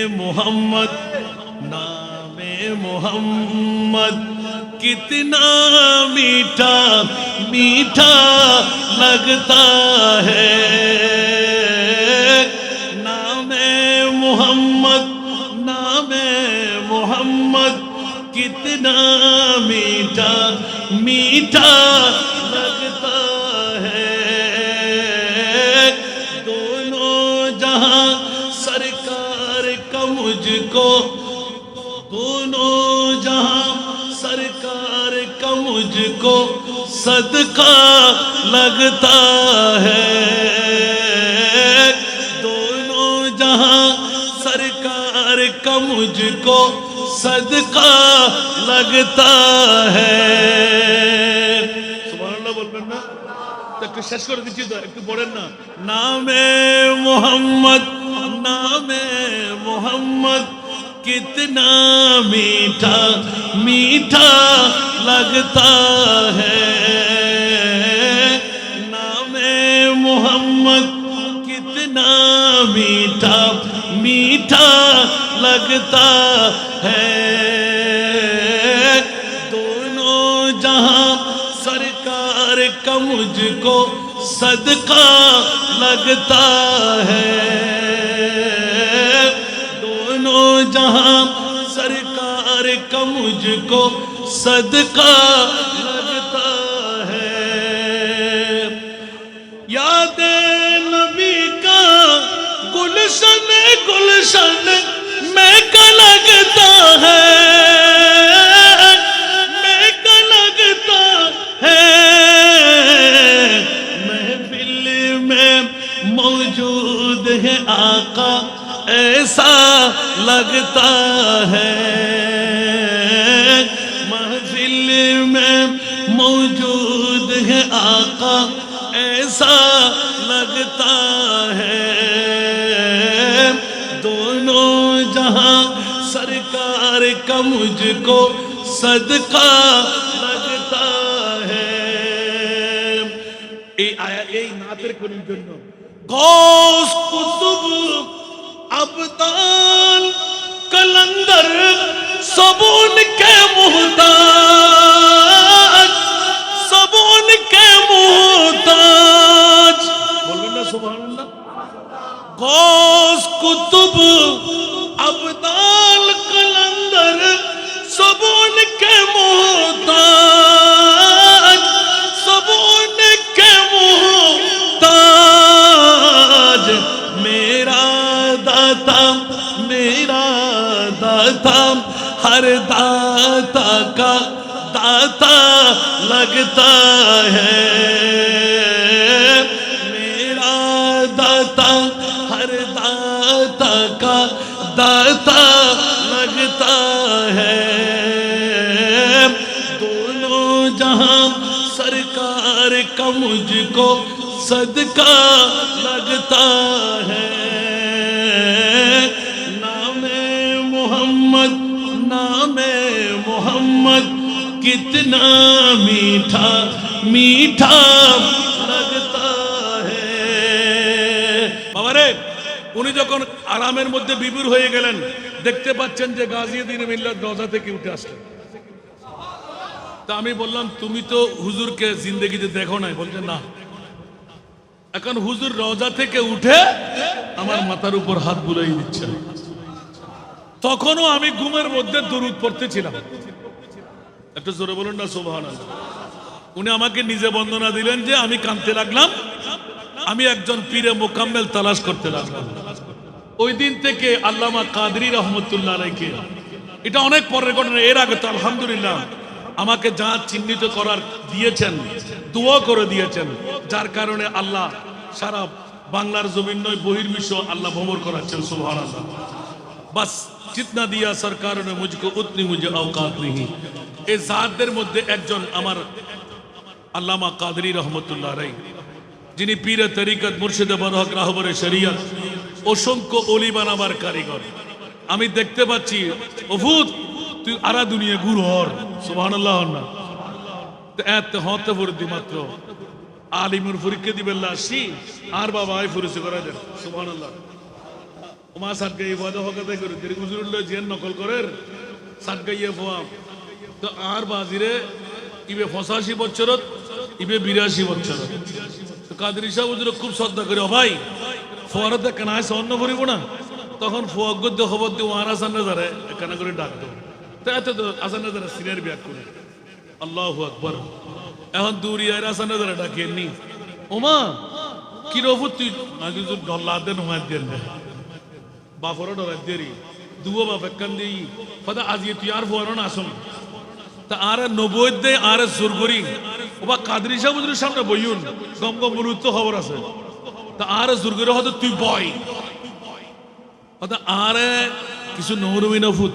मोहम्मद नामे मोहम्मद कितना मीठा मीठा लगता है नामे मोहम्मद नामे मोहम्मद कितना मीठा मीठा مجھ کو دونوں جہاں سرکار کا مجھ کو صدقہ لگتا ہے۔ دونوں جہاں سرکار کا مجھ کو صدقہ لگتا ہے۔ سبحان اللہ بول شش کر تو نام محمد، نام محمد کتنا میٹھا میٹھا لگتا ہے۔ نام محمد کتنا میٹھا میٹھا لگتا ہے۔ دونوں جہاں سرکار کا مجھ کو صدقہ لگتا ہے۔ جہاں سرکار کا مجھ کو صدقہ لگتا ہے۔ یاد نبی کا گلشن گلشن میں کا لگتا ہے۔ میں میں موجود ہے آقا، ایسا لگتا ہے۔ محفل میں موجود ہے آقا ایسا لگتا ہے۔ دونوں جہاں سرکار کا مجھ کو صدقہ لگتا ہے۔ اے آیا اے ناطر کنی جنو غوث قطب ابدان কলন্দর সবুন কে মুহতাজ داتا کا داتا لگتا ہے۔ میرا داتا، ہر داتا کا داتا لگتا ہے۔ دونوں جہاں سرکار کا مجھ کو صدقہ لگتا ہے۔ कितना मीठा मीठा लगता है বাবারে উনি যখন আরামের মধ্যে বিবুর হয়ে গেলেন দেখতে পাচ্ছেন যে গাজিউদ্দিন মিল্লাত রজা থেকে উঠে আসলেন তা আমি বললাম তুমি তো হুজুরকে জিন্দগিতে দেখো নাই বলছে না এখন হুজুর রজা থেকে উঠে আমার মাথার উপর হাত বুলাই দিচ্ছে তখনও আমি ঘুমের মধ্যে দরুদ পড়তেছিলাম একটা জোরে বলুন না সোভান উনি আমাকে নিজে বন্দনা দিলেন যে আমি কাঁদতে লাগলাম, আমি একজন পীরে মোকাম্মেল তালাশ করতে লাগলাম। ওই দিন থেকে আল্লামা কাদরি রহমতুল্লাহ রাইকে এটা অনেক পরের ঘটনা, এর আগে তো আলহামদুলিল্লাহ আমাকে যা চিহ্নিত করার দিয়েছেন, দোয়া করে দিয়েছেন, যার কারণে আল্লাহ সারা বাংলার জমিন নয়, বহির্বিশ্ব আল্লাহ ভ্রমণ করাচ্ছেন সুভান বাস, চিতনা দিয়া সরকার মুজকো উতনি মুজে অবকাত নেই এই জাতদের মধ্যে একজন আমার আল্লামা কাদরি রহমতুল্লাহ রাই, যিনি পীরে তরিকত মুর্শিদে বরহক রাহবরে শরিয়ত, অসংখ্য অলি বানাবার কারিগর। আমি দেখতে পাচ্ছি, অভূত, তুই আরা দুনিয়া গুরু হর সুবহানাল্লাহ না। এত হতে মাত্র আলিমুর পরীক্ষা দিবেন আসি আর বাবা আই ফুরুসি করা দেন, সুবহানাল্লাহ। ওমা সাত গাই ফোয়া হকাতে করে গুজরুল্লে জিয়ান নকল করের সাত গাইয়ে ফোয়া তো আর বাজিরে, ইবে পঁচাশি বছরত ইবে বিরাশি বছরত তো কাদের সাহেব খুব শ্রদ্ধা করে ভাই ফোয়ারতে কেনায় স্বর্ণ ভরিব না। তখন ফোয়াগ্য খবর দিয়ে ওয়ার আসান ধরে কেনা করে ডাকতো তো এত তো আসান ধরে সিনিয়র ব্যাগ করে। আল্লাহ আকবর। এখন দূরিয়ার আসান ধরে ডাকিয়ে নি। ওমা, কি রবু তুই? আগে তো ডল্লা দেন হুমায় দেন বাপরও ডরাই দেরি দুও বাপ একখান দিই কথা আজি তুই আর ফোয়ারও আসুন। তা আর নব্বই দে আর জোর করি। ওবা কাদরি সাহেব সামনে বইউন গম গম গুরুত্ব খবর আছে। তা আর জোর করে হয়তো তুই বয়। আর কিছু নহরমি নফুত।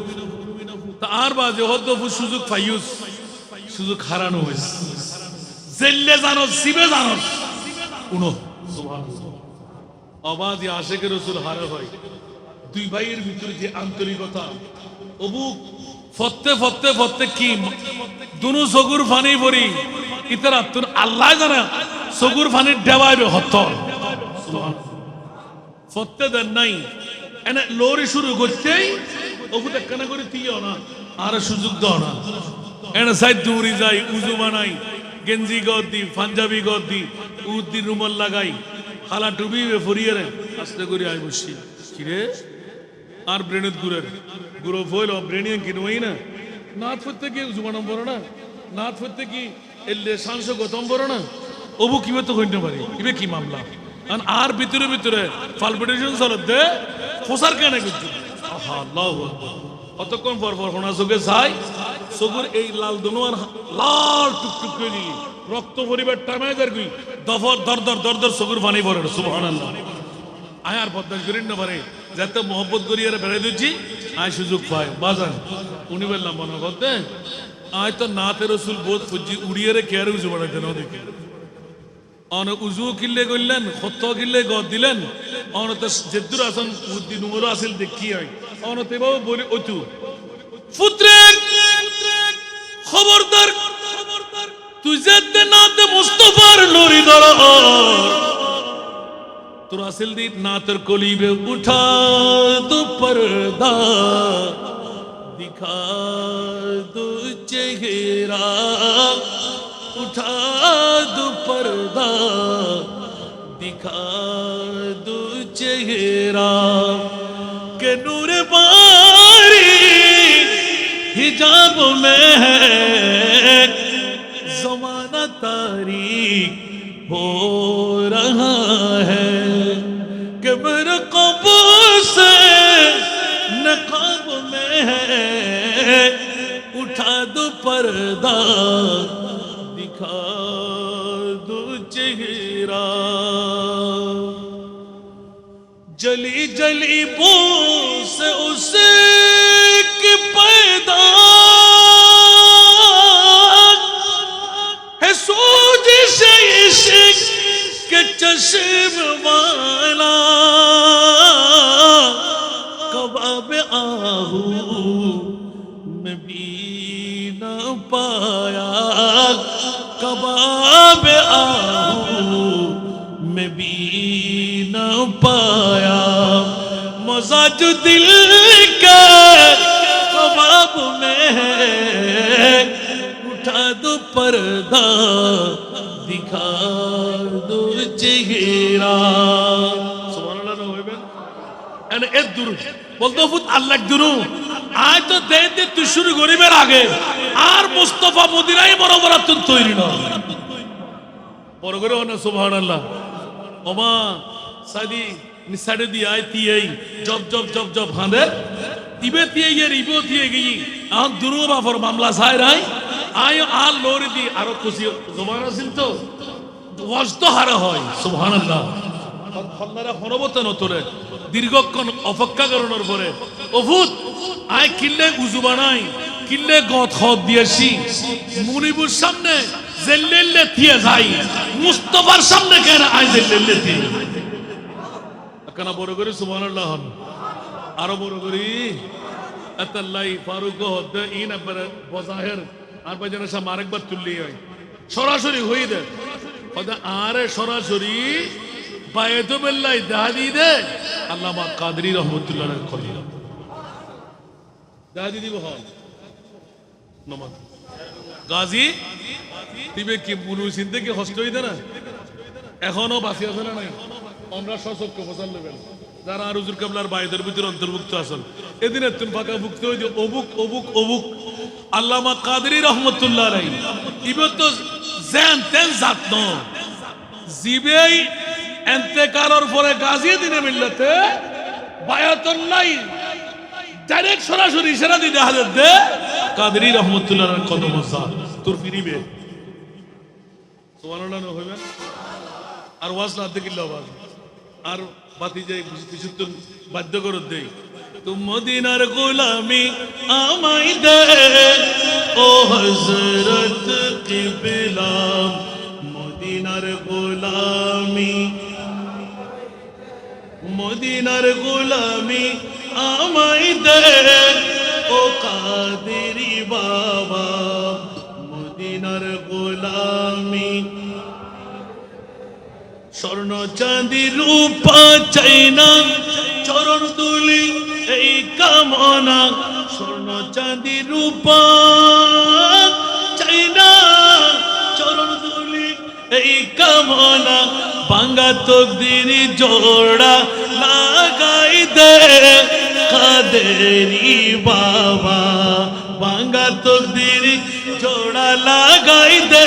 তা আর বাজে হয়তো সুযোগ পাইউস সুযোগ হারানো হয়েছে জেল্লে জানো শিবে জানো উনো। অবাধ আশেকের রসুল হারা হয়। দুই ভাইয়ের ভিতরে যে আন্তরিকতা, অবুক ফত্তে ফত্তে ফত্তে কি? দুনু সগুর ফানি ভরি ইতারা তুন আল্লাহ জানা, সগুর ফানি ডেবাইবে হত্তর ফত্তে দেন নাই। এনে লোরি শুরু করতেই ওগুতে কেন করে তিও না, আর সুযোগ দাও না। এনে সাইড দৌড়ি যাই উজু বানাই, গেঞ্জি গদ পাঞ্জাবি গদ উদ্দি রুমাল লাগাই, খালা টুবি ফরিয়ে রে, আস্তে করে আই বসি। কিরে আর ব্রেণত গুরের গুরো ফইল ব্রেণিয়ে কিনবই না। নাথ ফতে কি উজু বানাম বড় না? নাথ ফতে কি এলে সাংস গতম বড় না? ওবু কিবে তো হইতে পারি? কিবে কি মামলা? আর আর ভিতরে ভিতরে পালপিটেশন চলত দে। ফসার কেন করছি আহা, আল্লাহ অতক্ষণ পর পর হোনা চোখে চাই। চকুর এই লাল দনোয়ার লাল টুকটুক করে দিলি রক্ত পরিবার টামায় যার কি দফর দর দর দর দর চকুর পানি পড়ে সুবহানাল্লাহ। আয় আর বদমাস করিন পারে। যাতে মহব্বত করি আর বেড়াই দিচ্ছি, আয় সুযোগ পায়। বাজান, উনি বললাম, মনে করতে আয় তো নাতে রসুল বোধ ফুজি উড়িয়ে রে কেয়ারে উজু বানাইতে না দেখে অন উজু কিল্লে করলেন সত্য কিল্লে গদ দিলেন। অন তো জেদ্দুর আসন বুদ্ধি নুমর আসিল দেখি হয় অন তেবাও বলি অতু পুত্রে খবরদার, তুই যেতে নাতে মুস্তফার লরি দর تو راسل ناتر کولی بے اٹھا دو پردہ دکھا دو چہرہ، اٹھا دو پردہ دکھا دو چہرہ۔ کہ نور باری ہجاب میں ہے زمانہ تاریخ ہو پردہ دکھا دو چہرہ۔ جلی جلی بوس اس کے پیدا۔ ہے سوج سے کے چشم والا۔ خواب آہوں میں بھی نہ پایا مزہ جو دل کا خواب میں ہے اٹھا دو پردہ دکھا دو چہرہ سبحان اللہ نہ ہوئے بین اے دور বলতো ফুত আল্লাহ দুরু আয় তো দেয় তুই শুরু গরিবের আগে আর মুস্তফা মদিনাই বড় বরাতুন তৈরি নয় বড় করে না সুবহানাল্লাহ। ওমা, সাদি নিসাড়ে দি আয় তিয়েই জব জব জব জব হাঁদে। ইবে তিয়ে গিয়ে, ইবেও তিয়ে গিয়ে আহ দুরু মামলা সাই রাই আয় আর লোরি দি, আরও খুশি জমান আছিল তো? ওয়াজ হারা হয়, সুবহানাল্লাহ। খন্দারা হনবত নতরে, দীর্ঘক্ষণ অপেক্ষা করানোর পরে অভূত, আয় কিল্লে উজু বানাই, কিল্লে গত খত দিয়েছি। মুনিবুর সামনে জেল্লেল্লে থিয়ে যাই। মুস্তফার সামনে কেন আয় জেল্লেল্লে থিয়ে? কেন বড় করে, সুবহানাল্লাহ হন। আরও বড় করি আতাল্লাই ফারুক হদ্দে ইন একবার বজাহের আর বাজানের সামনে আরেকবার তুললি হয়। সরাসরি হয়ে হয়তো আরে সরাসরি দেখা দিয়ে দে। আল্লামা কাদরি রহমতুল্লাহ দেখা দিয়ে দিব হন নমাজ। গাজী কি হস্ত হইতে না এখনও বাঁচি আছে না নাই? আমরা সশক্ত ফসল নেবেন যারা আর হুজুর কাবলার বাইদের ভিতরে অন্তর্ভুক্ত তুমি ফাঁকা ভুক্ত যে অবুক অবুক অবুক। আল্লামা কাদরি রহমতুল্লাহ রাই ইবে তো জেন তেন জাত ন। জিবেই এন্তেকালের পরে গাজী দিনে মিলতে বায়াতন ডাইরেক্ট সরাসরি দে। কাদরি রহমতুল্লাহ কত মজা তোর ফিরিবে আর ওয়াজ না আর বাতি যাই কিছু বাধ্য করে দেই। গোলামি দে। ও হযরত কিবলা মদিনার গোলামি। মদিনার গোলামি দে। ও কাদেরি বাবা, মদিনার গোলামি। স্বর্ণ চাঁদি রূপা চাই না, চরণ তুলি এই কামনা। স্বর্ণ চাঁদি রূপা চাই না, চরণ তুলি এই কামনা। বাঙ্গা তকদির জোড়া লাগাই দে কাদেরি বাবা। বাঙ্গা তকদির জোড়া লাগাই দে।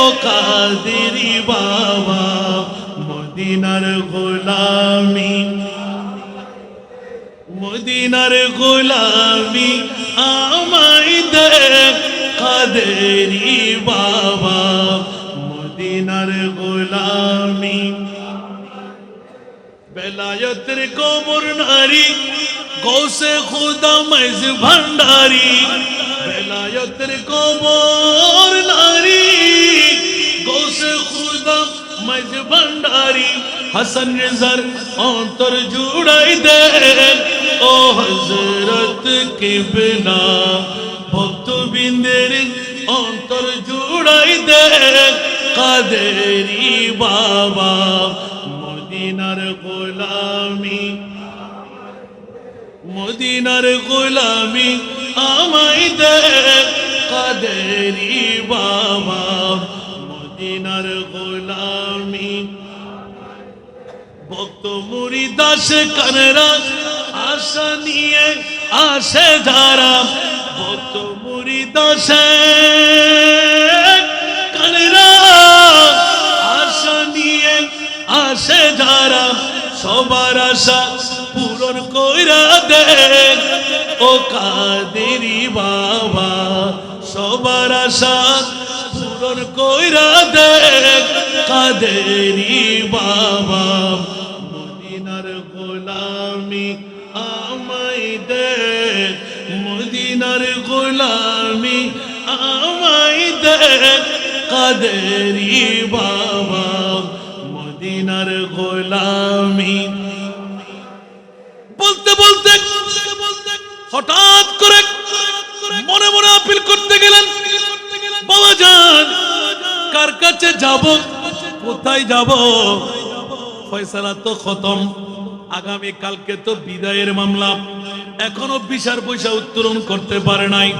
ও কাদেরি বাবা, মদিনার গোলামি। মদিনার গোলামি আমাই দে। কাদেরি বাবা, মদিনার গোলামি। বেলায়তের কোমর নারী গৌসে খুদা মেজ ভান্ডারি বেলায়তের কোমর নারী গৌসে খুদা মেজ ভান্ডারি হাসান রেজার অন্তর জুড়াই দে ও হজরত কিবলা ভক্তবিন্দের অন্তর জুড়াই দে কাদেরি বাবা মদিনার গোলামি মদিনার গোলামি আমাই দে, কাদেরি বাবা। মদিনার গোলামি ভক্ত মুড়ি দাস কানরা আশা নিয়ে আসে যারা ভক্ত মুড়ি দাসে কানরা আশা নিয়ে আসে যারা সবার আশা পূরণ কইরা ও কাদেরি বাবা, সবার আশা পূরণ কইরা দে কাদেরি বাবা। মদিনার গোলামি আমাই দে মদিনার গোলামি আমাই দে কাদেরি বাবা। মদিনার গোলামি। বলতে বলতে হঠাৎ করে মনে মনে আপিল করতে গেলেন। বাবা যান, কার কাছে যাব, কোথায় যাব? ফয়সালা তো খতম। আগামী কালকে তো বিদায়ের মামলা। এখনও বিশার পয়সা উত্তোলন করতে পারে নাই।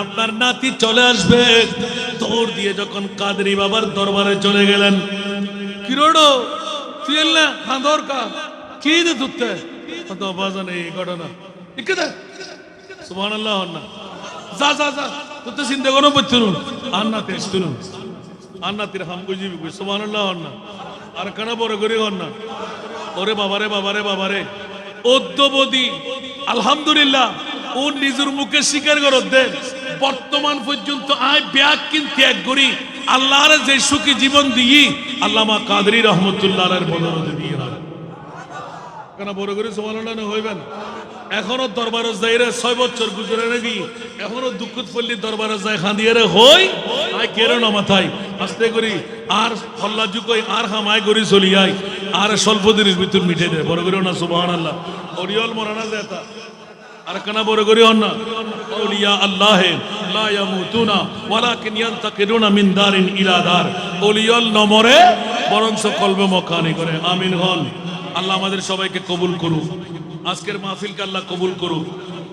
আপনার নাতি চলে আসবে। দৌড় দিয়ে যখন কাদরি বাবার দরবারে চলে গেলেন। কিরোডো তুই এল হ্যাঁ কি দে ধরতে? তো বাজান এই ঘটনা। ইকে দে সুবহানাল্লাহ না যা যা যা তো চিন্তা করো বচ্চুন আন্না, তেজ তুলুন আন্না, তীর হাম গুজি বিগুই সুবহানাল্লাহ না আর কানা বড় করে হন না ওরে বাবারে বাবারে বাবারে। অদ্যবধি, আলহামদুলিল্লাহ, ও নিজের মুখে স্বীকার করো দেন বর্তমান পর্যন্ত আয় ব্যাগ কিনতে এক করি। আল্লাহর যে সুখী জীবন দিই, আল্লামা কাদরি রহমতুল্লাহ বদরত দিয়ে কেন বড় করে সমালোচনা হইবেন এখনও দরবার যাই রে ছয় বছর গুজরে নাকি এখনও দুঃখত পল্লী দরবার যায় খান্দিয়ে রে, হই আই না মাথায়, আস্তে করি, আর হল্লা জুকই আর হামায় করি চলি আই আর স্বল্প দিনের ভিতর মিঠে দেয় বড় করে না সুবাহান আল্লাহ অরিয়ল মরানা যেতা আর কানা বড় করি হন না আউলিয়া আল্লাহ, লা ইয়ামুতুনা, ওয়ালাকিন ইয়ান্তাকিরুনা মিন দারিন ইলা দার। ওলিয়ল নমরে বরংস কলবে মকানি করে, আমিন হন, আল্লাহ আমাদের সবাইকে কবুল করুক। আজকের মাহফিলকে আল্লাহ কবুল করুক।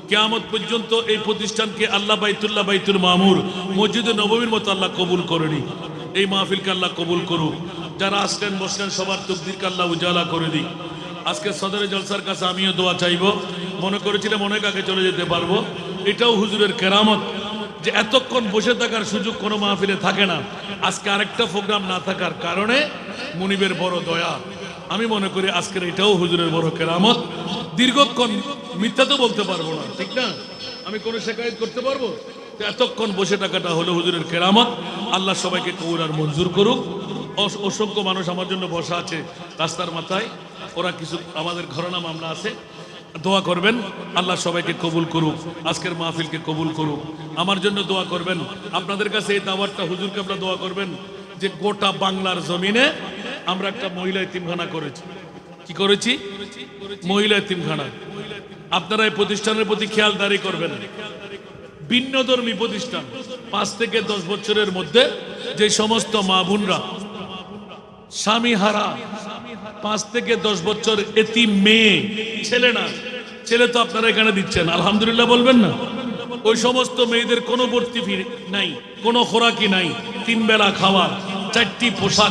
কেয়ামত পর্যন্ত এই প্রতিষ্ঠানকে আল্লাহ বাইতুল্লাহ বাইতুল মামুর, মসজিদে নবমীর মতো আল্লাহ কবুল করেনি। এই মাহফিলকে আল্লাহ কবুল করুক। যারা আসলেন, বসলেন, সবার তকদিরকে আল্লাহ উজালা করে দিক। আজকে সদরে জলসার কাছে আমিও দোয়া চাইব। মনে করেছিলাম অনেক আগে চলে যেতে পারব। এটাও হুজুরের কেরামত যে এতক্ষণ বসে থাকার সুযোগ কোনো মাহফিলে থাকে না। আজকে আরেকটা প্রোগ্রাম না থাকার কারণে মুনিবের বড় দয়া। আমি মনে করি আজকের এটাও হুজুরের বড় কেরামত। দীর্ঘক্ষণ মিথ্যা তো বলতে পারব না, ঠিক না? আমি কোনো শেখায়ত করতে পারব? এতক্ষণ বসে টাকাটা হলো হুজুরের কেরামত। আল্লাহ সবাইকে কবুল আর মঞ্জুর করুক। অস- অসংখ্য মানুষ আমার জন্য বসা আছে রাস্তার মাথায়। ওরা কিছু আমাদের ঘরনা মামলা আছে। দোয়া করবেন, আল্লাহ সবাইকে কবুল করুক, আজকের মাহফিলকে কবুল করুক। আমার জন্য দোয়া করবেন। আপনাদের কাছে এই দাওয়াতটা হুজুরকে আপনারা দোয়া করবেন যে গোটা বাংলার জমিনে আমরা একটা মহিলা এতিমখানা করেছি। কি করেছি? মহিলা এতিমখানা আপনারা এই প্রতিষ্ঠানের প্রতি খেয়ালদারি করবেন। ভিন্নধর্মী প্রতিষ্ঠান। পাঁচ থেকে দশ বছরের মধ্যে যে সমস্ত মা বোনরা, স্বামী হারা, পাঁচ থেকে দশ বছর এতি মেয়ে, ছেলে না। ছেলে তো আপনারা এখানে দিচ্ছেন। আলহামদুলিল্লাহ বলবেন না? ওই সমস্ত মেয়েদের কোনো ভর্তি ফি নাই, কোনো খোরাকি নাই। তিন বেলা খাওয়া, চারটি পোশাক